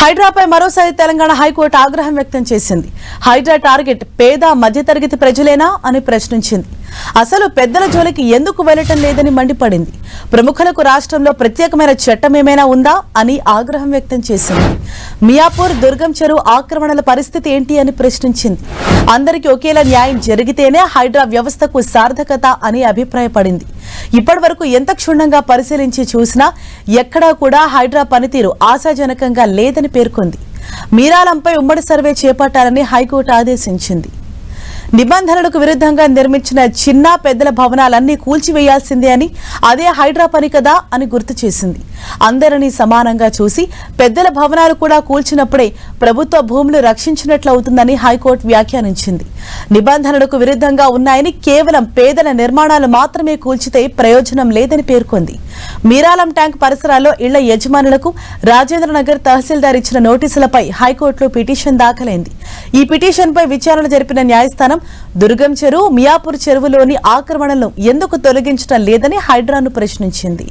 హైడ్రాపై మరోసారి తెలంగాణ హైకోర్టు ఆగ్రహం వ్యక్తం చేసింది. హైడ్రా టార్గెట్ పేద మధ్యతరగతి ప్రజలేనా అని ప్రశ్నించింది. అసలు పెద్దల జోలికి ఎందుకు వెళ్ళటం లేదని మండిపడింది. ప్రముఖులకు రాష్ట్రంలో ప్రత్యేకమైన చట్టం ఏమైనా ఉందా అని ఆగ్రహం వ్యక్తం చేసింది. మియాపూర్ దుర్గం చెరువు ఆక్రమణల పరిస్థితి ఏంటి అని ప్రశ్నించింది. అందరికీ ఒకేలా న్యాయం జరిగితేనే హైడ్రా వ్యవస్థకు సార్థకత అని అభిప్రాయపడింది. ఇప్పటి వరకు ఎంత క్షుణ్ణంగా పరిశీలించి చూసినా ఎక్కడా కూడా హైడ్రా పనితీరు ఆశాజనకంగా లేదని పేర్కొంది. మీరాలంపై ఉమ్మడి సర్వే చేపట్టాలని హైకోర్టు ఆదేశించింది. నిబంధనలకు విరుద్ధంగా నిర్మించిన చిన్న పెద్దల భవనాలన్నీ కూల్చివేయాల్సిందే అని అదే హైడ్రా పని కదా అని గుర్తు చేసింది. అందరినీ సమానంగా చూసి పెద్దల భవనాలు కూడా కూల్చినప్పుడే ప్రభుత్వ భూములు రక్షించినట్లు అవుతుందని హైకోర్టు వ్యాఖ్యానించింది. నిబంధనలకు విరుద్ధంగా ఉన్నాయని కేవలం పేదల నిర్మాణాలు మాత్రమే కూల్చితే ప్రయోజనం లేదని పేర్కొంది. మీరాలం ట్యాంక్ పరిసరాల్లో ఇళ్ళ యజమానులకు రాజేంద్రనగర్ తహసీల్దార్ ఇచ్చిన నోటీసులపై హైకోర్టులో పిటిషన్ దాఖలైంది. ఈ పిటిషన్పై విచారణ జరిపిన న్యాయస్థానం దుర్గం చెరువు మియాపూర్ చెరువులోని ఆక్రమణలను ఎందుకు తొలగించడం లేదని హైడ్రాను ప్రశ్నించింది.